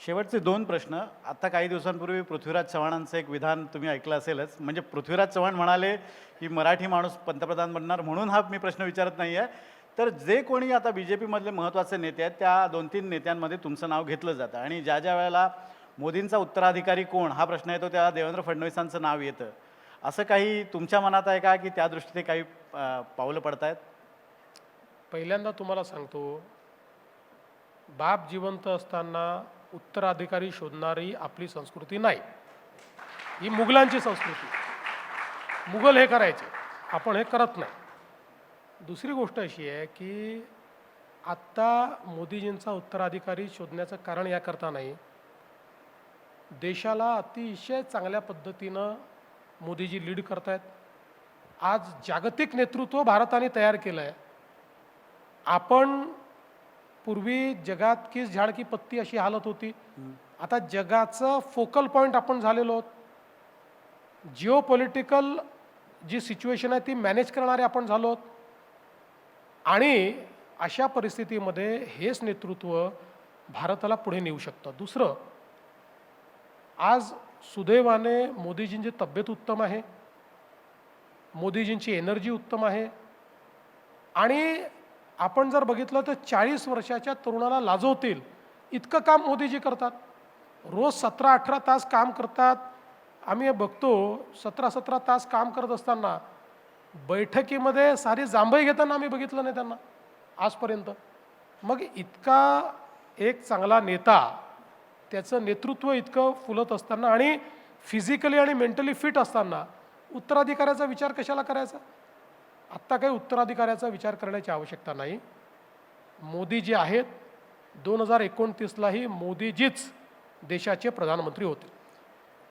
शेवटचे दोन प्रश्न. आता काही दिवसांपूर्वी पृथ्वीराज चव्हाणांचं एक विधान तुम्ही ऐकलं असेलच. म्हणजे पृथ्वीराज चव्हाण म्हणाले की मराठी माणूस पंतप्रधान बनणार म्हणून हा मी प्रश्न विचारत नाही आहे तर जे कोणी आता बी जे पीमधले महत्त्वाचे नेते आहेत त्या दोन तीन नेत्यांमध्ये तुमचं नाव घेतलं जातं. आणि ज्या ज्या वेळेला मोदींचा उत्तराधिकारी कोण हा प्रश्न येतो त्या देवेंद्र फडणवीसांचं नाव येतं. असं काही तुमच्या मनात आहे का की त्या दृष्टीने काही पावलं पडत आहेत पहिल्यांदा तुम्हाला सांगतो बाप जिवंत असताना उत्तराधिकारी शोधणारी आपली संस्कृती नाही. ही मुघलांची संस्कृती. मुघल हे करायचे. आपण हे करत नाही. दुसरी गोष्ट अशी आहे की आत्ता मोदीजींचा उत्तराधिकारी शोधण्याचं कारण याकरता नाही. देशाला अतिशय चांगल्या पद्धतीनं मोदीजी लीड करतायत. आज जागतिक नेतृत्व भारताने तयार केलं आहे आपण पूर्वी जगात किस झाड की पत्ती अशी हालत होती? आता जगाचं फोकल पॉईंट आपण झालेलो आहोत. जिओ पॉलिटिकल जी सिच्युएशन आहे ती मॅनेज करणारे आपण झालो आहोत. आणि अशा परिस्थितीमध्ये हेच नेतृत्व भारताला पुढे नेऊ शकतं. दुसरं आज सुदैवाने मोदीजींची तब्येत उत्तम आहे. मोदीजींची एनर्जी उत्तम आहे. आणि आपण जर बघितलं तर चाळीस वर्षाच्या तरुणाला लाजवतील. इतकं काम मोदीजी करतात. रोज सतरा अठरा तास काम करतात. आम्ही हे बघतो सतरा सतरा तास काम करत असताना बैठकीमध्ये सारी जांभई घेताना आम्ही बघितलं नाही त्यांना आजपर्यंत. मग इतका एक चांगला नेता त्याचं नेतृत्व इतकं फुलत असताना आणि फिजिकली आणि मेंटली फिट असताना उत्तराधिकाऱ्याचा विचार कशाला करायचा? आत्ता काही उत्तराधिकाऱ्याचा विचार करण्याची आवश्यकता नाही. मोदी जे आहेत दोन हजार एकोणतीसलाही मोदीजीच देशाचे प्रधानमंत्री होते.